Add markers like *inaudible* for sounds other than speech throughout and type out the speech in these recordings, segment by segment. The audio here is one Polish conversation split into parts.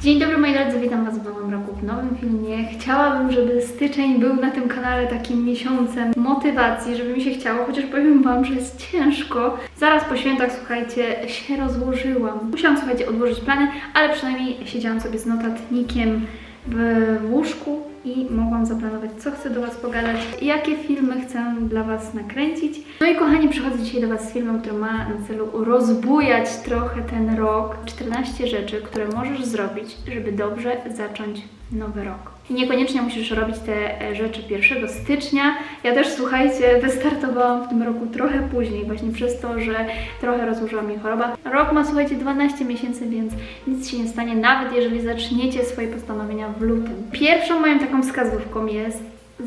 Dzień dobry moi drodzy, witam Was w nowym roku, w nowym filmie. Chciałabym, żeby styczeń był na tym kanale takim miesiącem motywacji, żeby mi się chciało, chociaż powiem Wam, że jest ciężko. Zaraz po świętach, słuchajcie, się rozłożyłam. Musiałam, słuchajcie, odłożyć plany, ale przynajmniej siedziałam sobie z notatnikiem w łóżku i mogłam zaplanować, co chcę do Was pogadać, jakie filmy chcę dla Was nakręcić. No i kochani, przychodzę dzisiaj do Was z filmem, który ma na celu rozbujać trochę ten rok. 14 rzeczy, które możesz zrobić, żeby dobrze zacząć nowy rok. I niekoniecznie musisz robić te e, rzeczy 1 stycznia. Ja też, słuchajcie, wystartowałam w tym roku trochę później, właśnie przez to, że trochę rozłożyła mnie choroba. Rok ma, słuchajcie, 12 miesięcy, więc nic się nie stanie, nawet jeżeli zaczniecie swoje postanowienia w lutym. Pierwszą moją taką wskazówką jest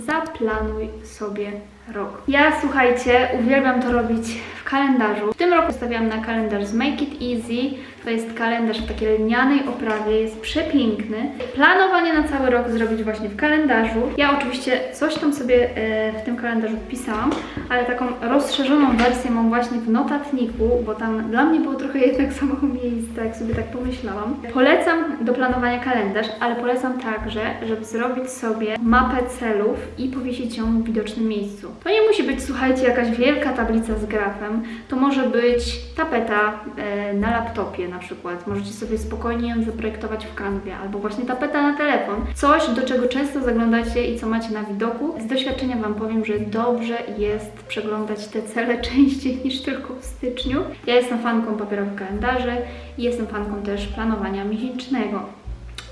zaplanuj sobie rok. Ja, słuchajcie, uwielbiam to robić w kalendarzu. W tym roku stawiałam na kalendarz z Make It Easy. To jest kalendarz w takiej lnianej oprawie, jest przepiękny. Planowanie na cały rok zrobić właśnie w kalendarzu. Ja oczywiście coś tam sobie e, w tym kalendarzu wpisałam, ale taką rozszerzoną wersję mam właśnie w notatniku, bo tam dla mnie było trochę jednak za mało miejsca, jak sobie tak pomyślałam. Polecam do planowania kalendarz, ale polecam także, żeby zrobić sobie mapę celów i powiesić ją w widocznym miejscu. To nie musi być, słuchajcie, jakaś wielka tablica z grafem. To może być tapeta e, na laptopie na przykład. Możecie sobie spokojnie ją zaprojektować w kanwie, albo właśnie tapeta na telefon. Coś, do czego często zaglądacie i co macie na widoku. Z doświadczenia Wam powiem, że dobrze jest przeglądać te cele *laughs* częściej niż tylko w styczniu. Ja jestem fanką papierowych kalendarzy i jestem fanką też planowania miesięcznego.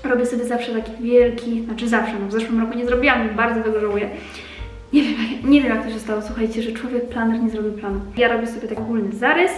Robię sobie zawsze taki wielki, znaczy zawsze, no w zeszłym roku nie zrobiłam, bardzo tego żałuję. Nie wiem, *laughs* nie wiem jak to się stało, słuchajcie, że człowiek planer nie zrobił planu. Ja robię sobie taki ogólny zarys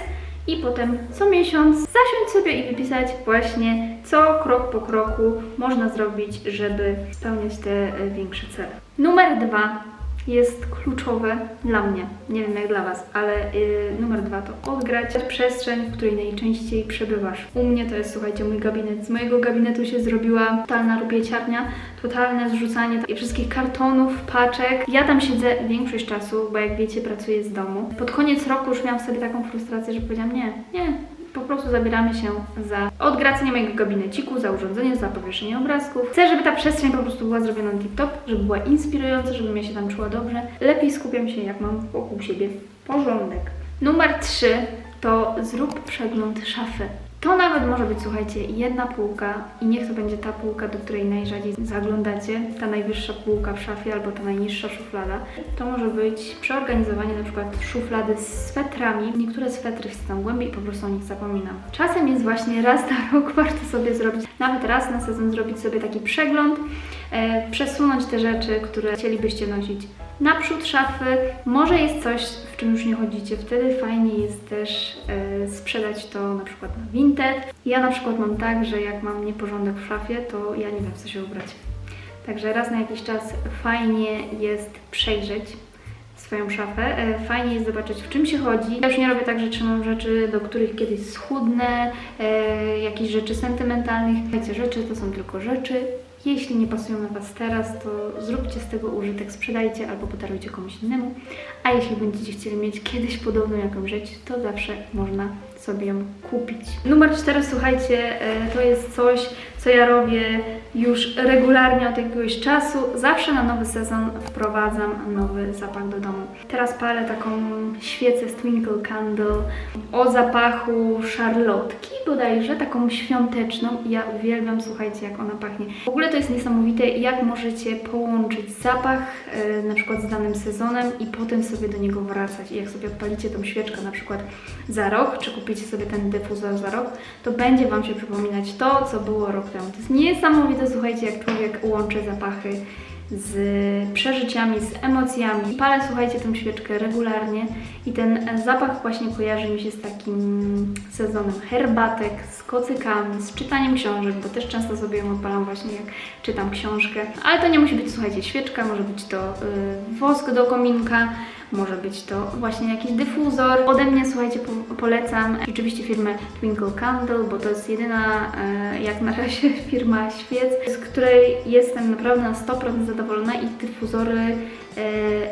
i potem co miesiąc zasiąść sobie i wypisać właśnie co krok po kroku można zrobić, żeby spełniać te e, większe cele. Numer dwa jest kluczowe dla mnie. Nie wiem jak dla Was, ale y, numer dwa to odgrać przestrzeń, w której najczęściej przebywasz. U mnie to jest, słuchajcie, mój gabinet. Z mojego gabinetu się zrobiła totalna rupieciarnia, totalne zrzucanie wszystkich kartonów, paczek. Ja tam siedzę większość czasu, bo jak wiecie, pracuję z domu. Pod koniec roku już miałam sobie taką frustrację, że powiedziałam nie, nie, po prostu zabieramy się za odgracenie mojego gabineciku, za urządzenie, za powieszenie obrazków. Chcę, żeby ta przestrzeń po prostu była zrobiona tip-top, żeby była inspirująca, żebym ja się tam czuła dobrze. Lepiej skupiam się, jak mam wokół siebie porządek. Numer 3 to zrób przegląd szafy. To nawet może być, słuchajcie, jedna półka i niech to będzie ta półka, do której najrzadziej zaglądacie, ta najwyższa półka w szafie albo ta najniższa szuflada. To może być przeorganizowanie na przykład szuflady z swetrami. Niektóre swetry wstsą głębiej i po prostu o nich zapominam. Czasem jest właśnie raz na rok warto sobie zrobić, nawet raz na sezon zrobić sobie taki przegląd, przesunąć te rzeczy, które chcielibyście nosić naprzód szafy. Może jest coś, w czym już nie chodzicie. Wtedy fajnie jest też e, sprzedać to na przykład na Vinted. Ja na przykład mam tak, że jak mam nieporządek w szafie, to ja nie wiem co się ubrać. Także raz na jakiś czas fajnie jest przejrzeć swoją szafę. E, Fajnie jest zobaczyć, w czym się chodzi. Ja już nie robię tak, że trzymam rzeczy, do których kiedyś schudnę, e, jakieś rzeczy sentymentalnych. Wiecie, rzeczy to są tylko rzeczy. Jeśli nie pasują na Was teraz, to zróbcie z tego użytek, sprzedajcie albo podarujcie komuś innemu. A jeśli będziecie chcieli mieć kiedyś podobną jakąś rzecz, to zawsze można sobie ją kupić. Numer 4, słuchajcie, e, to jest coś, co ja robię już regularnie od jakiegoś czasu. Zawsze na nowy sezon wprowadzam nowy zapach do domu. Teraz palę taką świecę z Twinkle Candle o zapachu szarlotki bodajże, taką świąteczną. Ja uwielbiam, słuchajcie, jak ona pachnie. W ogóle to jest niesamowite, jak możecie połączyć zapach e, na przykład z danym sezonem i potem sobie do niego wracać. I jak sobie odpalicie tą świeczkę na przykład za rok, czy kupicie sobie ten dyfuzor za rok, to będzie Wam się przypominać to, co było rok temu. To jest niesamowite, słuchajcie, jak człowiek łączy zapachy z przeżyciami, z emocjami. Palę, słuchajcie, tę świeczkę regularnie i ten zapach właśnie kojarzy mi się z takim sezonem herbatek, z kocykami, z czytaniem książek, bo też często sobie ją odpalam właśnie jak czytam książkę. Ale to nie musi być, słuchajcie, świeczka, może być to y, wosk do kominka, może być to właśnie jakiś dyfuzor. Ode mnie, słuchajcie, po, polecam rzeczywiście firmę Twinkle Candle, bo to jest jedyna, e, jak na razie, *laughs* firma świec, z której jestem naprawdę na 100% zadowolona i dyfuzory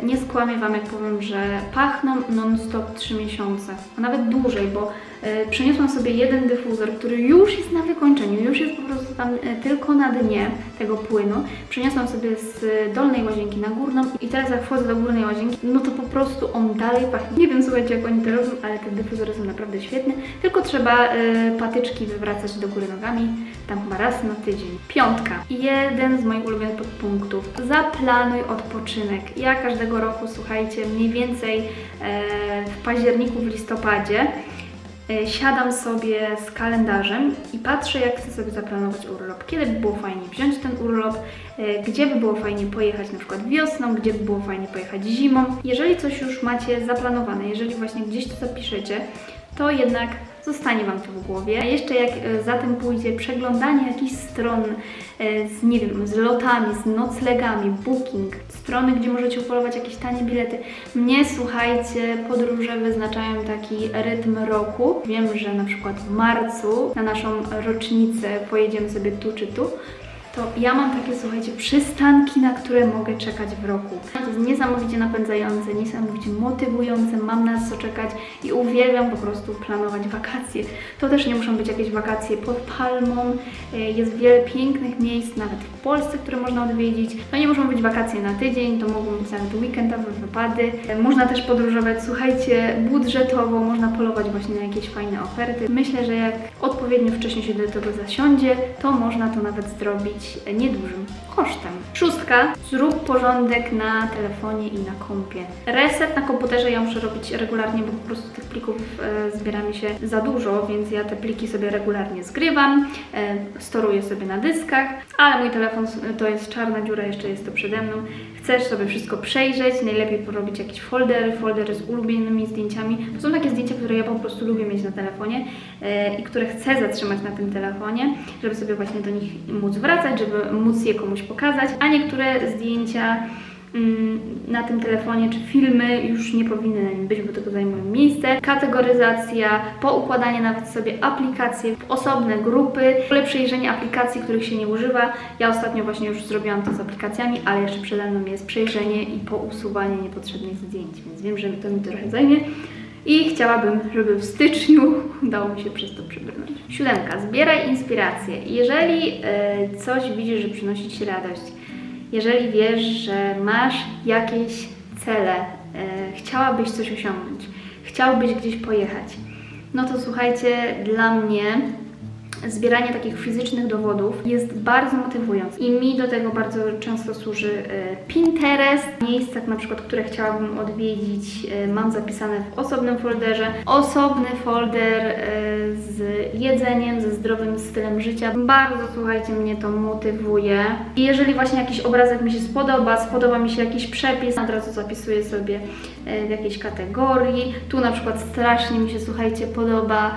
Nie skłamię Wam, jak powiem, że pachną non-stop 3 miesiące, a nawet dłużej, bo e, przeniosłam sobie jeden dyfuzor, który już jest na wykończeniu, już jest po prostu tam e, tylko na dnie tego płynu. Przeniosłam sobie z dolnej łazienki na górną i teraz jak wchodzę do górnej łazienki, no to po prostu on dalej pachnie. Nie wiem, słuchajcie, jak oni to robią, ale te dyfuzory są naprawdę świetne, tylko trzeba e, patyczki wywracać do góry nogami, tam chyba raz na tydzień. Piątka. Jeden z moich ulubionych podpunktów. Zaplanuj odpoczynek. Ja każdego roku, słuchajcie, mniej więcej e, w październiku, w listopadzie e, siadam sobie z kalendarzem i patrzę, jak chcę sobie zaplanować urlop. Kiedy by było fajnie wziąć ten urlop, e, gdzie by było fajnie pojechać na przykład wiosną, gdzie by było fajnie pojechać zimą. Jeżeli coś już macie zaplanowane, jeżeli właśnie gdzieś to zapiszecie, to jednak zostanie Wam to w głowie. A jeszcze jak e, za tym pójdzie przeglądanie jakichś stron e, z, nie wiem, z lotami, z noclegami, booking, strony, gdzie możecie upolować jakieś tanie bilety. Mnie, słuchajcie, podróże wyznaczają taki rytm roku. Wiem, że na przykład w marcu na naszą rocznicę pojedziemy sobie tu czy tu, to ja mam takie, słuchajcie, przystanki, na które mogę czekać w roku. To jest niesamowicie napędzające, niesamowicie motywujące, mam na co czekać i uwielbiam po prostu planować wakacje. To też nie muszą być jakieś wakacje pod palmą, e, jest wiele pięknych miejsc, nawet w Polsce, które można odwiedzić. To nie muszą być wakacje na tydzień, to mogą być nawet weekendowe wypady. E, Można też podróżować, słuchajcie, budżetowo, można polować właśnie na jakieś fajne oferty. Myślę, że jak odpowiednio wcześnie się do tego zasiądzie, to można to nawet zrobić niedużym kosztem. Szóstka. Zrób porządek na telefonie i na kompie. Reset na komputerze ja muszę robić regularnie, bo po prostu tych plików e, zbiera mi się za dużo, więc ja te pliki sobie regularnie zgrywam, e, storuję sobie na dyskach, ale mój telefon to jest czarna dziura, jeszcze jest to przede mną. Chcesz sobie wszystko przejrzeć, najlepiej porobić jakieś foldery, foldery z ulubionymi zdjęciami. To są takie zdjęcia, które ja po prostu lubię mieć na telefonie e, i które chcę zatrzymać na tym telefonie, żeby sobie właśnie do nich móc wracać, żeby móc je komuś pokazać, a niektóre zdjęcia na tym telefonie czy filmy już nie powinny na nim być, bo tylko zajmują miejsce. Kategoryzacja, poukładanie nawet sobie aplikacji w osobne grupy, w ogóle przejrzenie aplikacji, których się nie używa. Ja ostatnio właśnie już zrobiłam to z aplikacjami, ale jeszcze przede mną jest przejrzenie i pousuwanie niepotrzebnych zdjęć, więc wiem, że to mi trochę zajmie. I chciałabym, żeby w styczniu *laughs* udało mi się przez to przebrnąć. Siódemka. Zbieraj inspirację. Jeżeli e, coś widzisz, że przynosi Ci radość, jeżeli wiesz, że masz jakieś cele, e, chciałabyś coś osiągnąć, chciałbyś gdzieś pojechać, no to słuchajcie, dla mnie zbieranie takich fizycznych dowodów jest bardzo motywujące i mi do tego bardzo często służy e, Pinterest. Miejsca, na przykład, które chciałabym odwiedzić, e, mam zapisane w osobnym folderze. Osobny folder e, z jedzeniem, ze zdrowym stylem życia. Bardzo, słuchajcie, mnie to motywuje. I jeżeli właśnie jakiś obrazek mi się spodoba, spodoba mi się jakiś przepis, od razu zapisuję sobie w jakiejś kategorii. Tu na przykład strasznie mi się, słuchajcie, podoba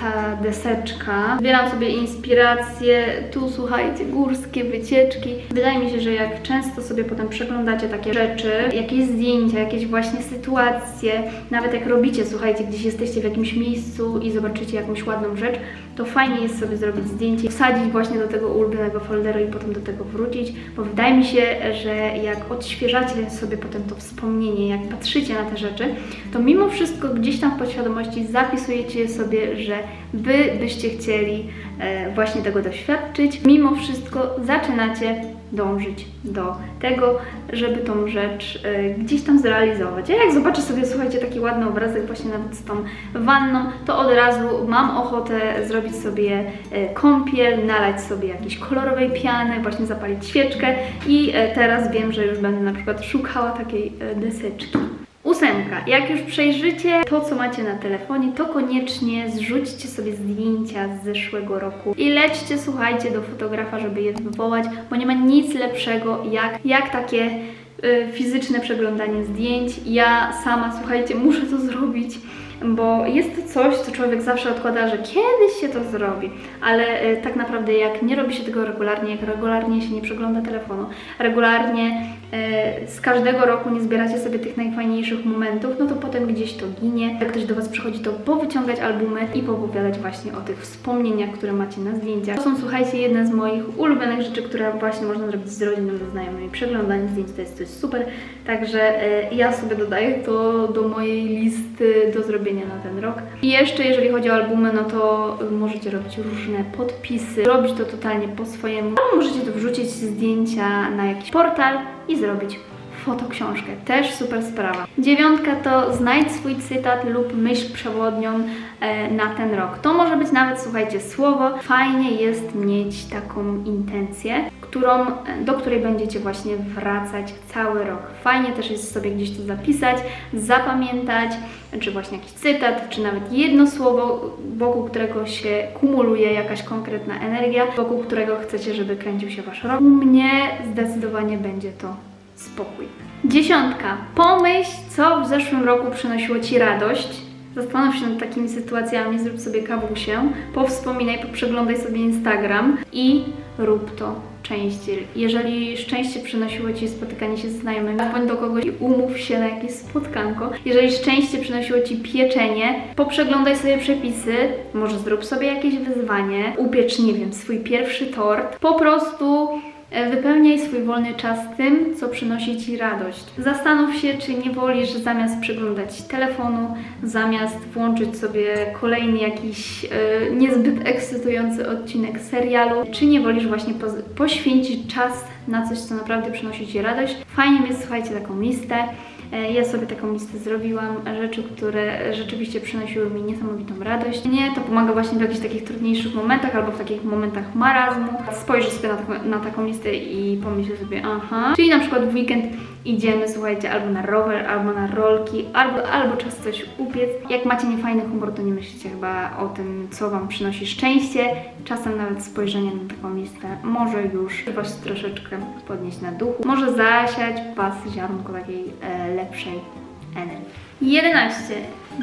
ta deseczka. Zbieram sobie inspiracje, tu słuchajcie, górskie wycieczki. Wydaje mi się, że jak często sobie potem przeglądacie takie rzeczy, jakieś zdjęcia, jakieś właśnie sytuacje, nawet jak robicie, słuchajcie, gdzieś jesteście w jakimś miejscu i zobaczycie jakąś ładną rzecz, to fajnie jest sobie zrobić zdjęcie, wsadzić właśnie do tego ulubionego folderu i potem do tego wrócić, bo wydaje mi się, że jak odświeżacie sobie potem to wspomnienie, jak patrzycie na te rzeczy, to mimo wszystko gdzieś tam w podświadomości zapisujecie sobie, że Wy byście chcieli e, właśnie tego doświadczyć. Mimo wszystko zaczynacie dążyć do tego, żeby tą rzecz e, gdzieś tam zrealizować. Ja jak zobaczę sobie, słuchajcie, taki ładny obrazek właśnie nawet z tą wanną, to od razu mam ochotę zrobić sobie e, kąpiel, nalać sobie jakiejś kolorowej piany, właśnie zapalić świeczkę i e, teraz wiem, że już będę na przykład szukała takiej deseczki. Ósemka. Jak już przejrzycie to, co macie na telefonie, to koniecznie zrzućcie sobie zdjęcia z zeszłego roku i lećcie, słuchajcie, do fotografa, żeby je wywołać, bo nie ma nic lepszego jak, jak takie y, fizyczne przeglądanie zdjęć. Ja sama, słuchajcie, muszę to zrobić, bo jest to coś, co człowiek zawsze odkłada, że kiedyś się to zrobi, ale y, tak naprawdę jak nie robi się tego regularnie, jak regularnie się nie przegląda telefonu, regularnie z każdego roku nie zbieracie sobie tych najfajniejszych momentów, no to potem gdzieś to ginie. Jak ktoś do Was przychodzi, to powyciągać albumy i poopowiadać właśnie o tych wspomnieniach, które macie na zdjęciach. To są, słuchajcie, jedne z moich ulubionych rzeczy, które właśnie można zrobić z rodziną, ze znajomymi. Przeglądanie zdjęć to jest coś super, także e, ja sobie dodaję to do mojej listy do zrobienia na ten rok. I jeszcze jeżeli chodzi o albumy, no to możecie robić różne podpisy, robić to totalnie po swojemu, albo możecie to wrzucić zdjęcia na jakiś portal i zrobić fotoksiążkę. Też super sprawa. Dziewiątka to znajdź swój cytat lub myśl przewodnią e, na ten rok. To może być nawet, słuchajcie, słowo. Fajnie jest mieć taką intencję, którą, do której będziecie właśnie wracać cały rok. Fajnie też jest sobie gdzieś to zapisać, zapamiętać, czy właśnie jakiś cytat, czy nawet jedno słowo, wokół którego się kumuluje jakaś konkretna energia, wokół którego chcecie, żeby kręcił się Wasz rok. U mnie zdecydowanie będzie to spokój. Dziesiątka. Pomyśl, co w zeszłym roku przynosiło Ci radość. Zastanów się nad takimi sytuacjami, zrób sobie kawusię, powspominaj, poprzeglądaj sobie Instagram i rób to częściej. Jeżeli szczęście przynosiło Ci spotykanie się z znajomymi, bądź do kogoś i umów się na jakieś spotkanko. Jeżeli szczęście przynosiło Ci pieczenie, poprzeglądaj sobie przepisy, może zrób sobie jakieś wyzwanie, upiecz, nie wiem, swój pierwszy tort. Po prostu Wypełniaj swój wolny czas tym, co przynosi Ci radość. Zastanów się, czy nie wolisz zamiast przeglądać telefonu, zamiast włączyć sobie kolejny jakiś e, niezbyt ekscytujący odcinek serialu, czy nie wolisz właśnie poświęcić czas na coś, co naprawdę przynosi Ci radość. Fajnie jest, słuchajcie, taką listę. E, Ja sobie taką listę zrobiłam, rzeczy, które rzeczywiście przynosiły mi niesamowitą radość. Mnie to pomaga właśnie w jakichś takich trudniejszych momentach albo w takich momentach marazmu. Spojrzę sobie na, taką- na taką listę i pomyślę sobie, aha. Czyli na przykład w weekend idziemy, słuchajcie, albo na rower, albo na rolki, albo, albo czas coś upiec. Jak macie niefajny humor, to nie myślicie chyba o tym, co Wam przynosi szczęście. Czasem nawet spojrzenie na taką listę może już Was troszeczkę podnieść na duchu. Może zasiać Was ziarnko takiej e, lepszej energii. 11.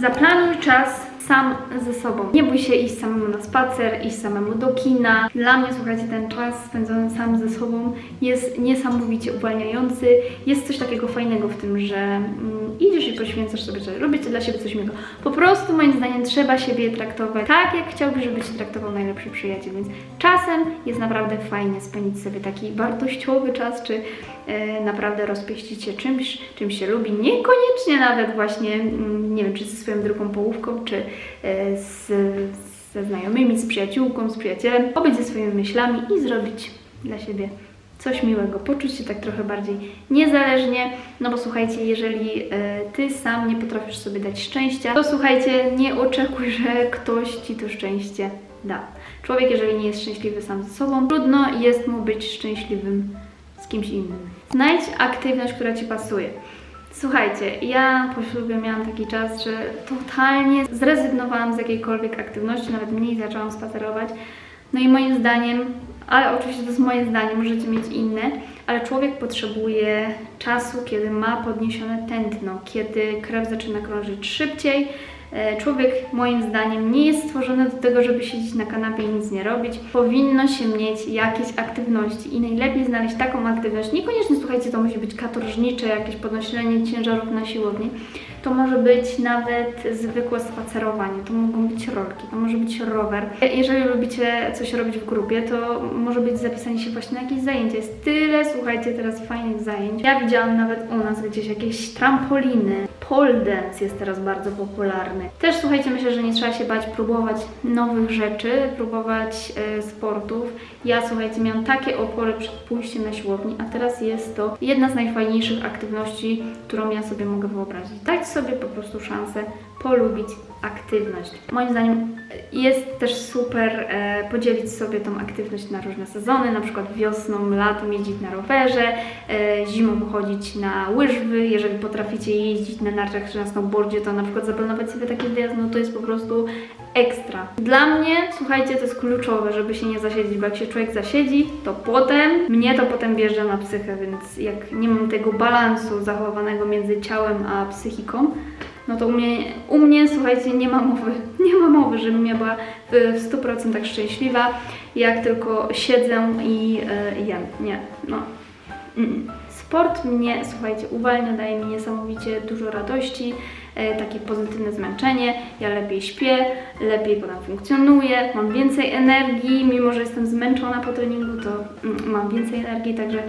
Zaplanuj czas sam ze sobą. Nie bój się iść samemu na spacer, iść samemu do kina. Dla mnie, słuchajcie, ten czas spędzony sam ze sobą jest niesamowicie uwalniający. Jest coś takiego fajnego w tym, że mm, idziesz i poświęcasz sobie coś, robicie dla siebie coś miłego. Po prostu, moim zdaniem, trzeba siebie traktować tak, jak chciałbyś, żeby Cię traktował najlepszy przyjaciel. Więc czasem jest naprawdę fajnie spędzić sobie taki wartościowy czas, czy e, naprawdę rozpieścić się czymś, czym się lubi. Niekoniecznie nawet właśnie, mm, nie wiem, czy ze swoją drugą połówką, czy z, ze znajomymi, z przyjaciółką, z przyjacielem. Pobyć ze swoimi myślami i zrobić dla siebie coś miłego, poczuć się tak trochę bardziej niezależnie, no bo słuchajcie, jeżeli e, Ty sam nie potrafisz sobie dać szczęścia, to słuchajcie, nie oczekuj, że ktoś Ci to szczęście da. Człowiek, jeżeli nie jest szczęśliwy sam ze sobą, trudno jest mu być szczęśliwym z kimś innym. Znajdź aktywność, która Ci pasuje. Słuchajcie, ja po ślubie miałam taki czas, że totalnie zrezygnowałam z jakiejkolwiek aktywności, nawet mniej zaczęłam spacerować. No i moim zdaniem, ale oczywiście to jest moje zdanie, możecie mieć inne, ale człowiek potrzebuje czasu, kiedy ma podniesione tętno, kiedy krew zaczyna krążyć szybciej. E, Człowiek moim zdaniem nie jest stworzony do tego, żeby siedzieć na kanapie i nic nie robić. Powinno się mieć jakieś aktywności i najlepiej znaleźć taką aktywność. Niekoniecznie, słuchajcie, to musi być katorżnicze, jakieś podnoszenie ciężarów na siłowni. To może być nawet zwykłe spacerowanie, to mogą być rolki, to może być rower. Jeżeli lubicie coś robić w grupie, to może być zapisanie się właśnie na jakieś zajęcia. Jest tyle, słuchajcie, teraz fajnych zajęć. Ja widziałam nawet u nas gdzieś jakieś trampoliny, pole dance jest teraz bardzo popularny. Też słuchajcie, myślę, że nie trzeba się bać próbować nowych rzeczy, próbować e, sportów. Ja słuchajcie, miałam takie opory przed pójściem na siłowni, a teraz jest to jedna z najfajniejszych aktywności, którą ja sobie mogę wyobrazić. Dać sobie po prostu szansę polubić aktywność. Moim zdaniem jest też super e, podzielić sobie tą aktywność na różne sezony, na przykład wiosną, latem jeździć na rowerze, e, zimą chodzić na łyżwy, jeżeli potraficie jeździć na nartach czy na snowboardzie, to na przykład zaplanować sobie taki wyjazd, no to jest po prostu ekstra. Dla mnie, słuchajcie, to jest kluczowe, żeby się nie zasiedzieć, bo jak się człowiek zasiedzi, to potem, mnie to potem bierze na psychę, więc jak nie mam tego balansu zachowanego między ciałem a psychiką, no to u mnie, u mnie, słuchajcie, nie ma mowy, *laughs* nie ma mowy, żebym ja była w, w 100% szczęśliwa, jak tylko siedzę i e, jem. Nie, no. Sport mnie, słuchajcie, uwalnia, daje mi niesamowicie dużo radości, e, takie pozytywne zmęczenie. Ja lepiej śpię, lepiej potem funkcjonuję, mam więcej energii, mimo że jestem zmęczona po treningu, to mm, mam więcej energii, także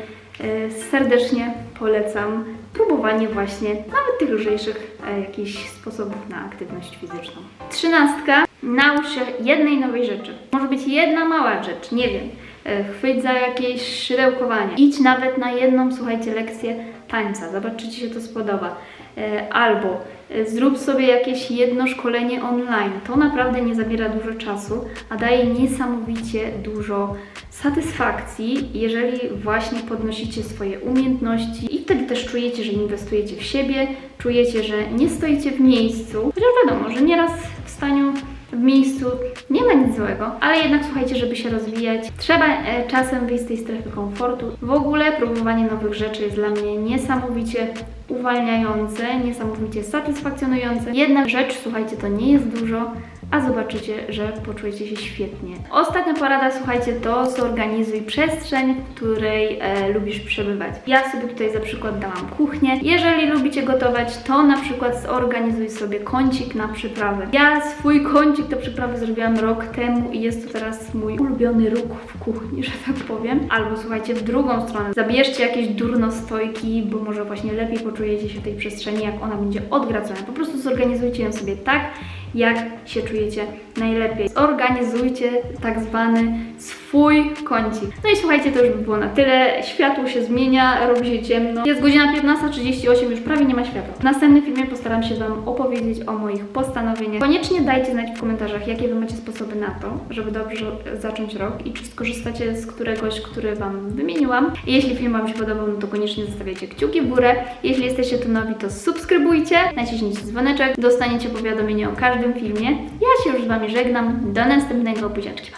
serdecznie polecam próbowanie właśnie nawet tych lżejszych e, jakichś sposobów na aktywność fizyczną. Trzynastka. Naucz się jednej nowej rzeczy. Może być jedna mała rzecz, nie wiem. E, Chwyć za jakieś szydełkowanie. Idź nawet na jedną, słuchajcie, lekcję tańca. Zobacz, czy Ci się to spodoba. E, Albo e, zrób sobie jakieś jedno szkolenie online. To naprawdę nie zabiera dużo czasu, a daje niesamowicie dużo satysfakcji, jeżeli właśnie podnosicie swoje umiejętności i wtedy też czujecie, że inwestujecie w siebie, czujecie, że nie stoicie w miejscu. Chociaż wiadomo, że nieraz w staniu w miejscu nie ma nic złego, ale jednak słuchajcie, żeby się rozwijać, trzeba e, czasem wyjść z tej strefy komfortu. W ogóle próbowanie nowych rzeczy jest dla mnie niesamowicie uwalniające, niesamowicie satysfakcjonujące. Jedna rzecz, słuchajcie, to nie jest dużo, a zobaczycie, że poczujecie się świetnie. Ostatnia porada, słuchajcie, to zorganizuj przestrzeń, w której e, lubisz przebywać. Ja sobie tutaj za przykład dałam kuchnię. Jeżeli lubicie gotować, to na przykład zorganizuj sobie kącik na przyprawy. Ja swój kącik do przyprawy zrobiłam rok temu i jest to teraz mój ulubiony róg w kuchni, *laughs* że tak powiem. Albo słuchajcie, w drugą stronę, zabierzcie jakieś durnostojki, bo może właśnie lepiej poczujecie się w tej przestrzeni, jak ona będzie odgradzona. Po prostu zorganizujcie ją sobie tak, jak się czujecie najlepiej. Zorganizujcie tak zwany swój kącik. No i słuchajcie, to już by było na tyle. Światło się zmienia, robi się ciemno. Jest godzina 15.38, już prawie nie ma światła. W następnym filmie postaram się Wam opowiedzieć o moich postanowieniach. Koniecznie dajcie znać w komentarzach, jakie Wy macie sposoby na to, żeby dobrze zacząć rok i czy skorzystacie z któregoś, który Wam wymieniłam. Jeśli film Wam się podobał, no to koniecznie zostawiajcie kciuki w górę. Jeśli jesteście tu nowi, to subskrybujcie, naciśnijcie dzwoneczek, dostaniecie powiadomienie o każdym filmie. Ja się już z Wami żegnam. Do następnego. Buziaczki.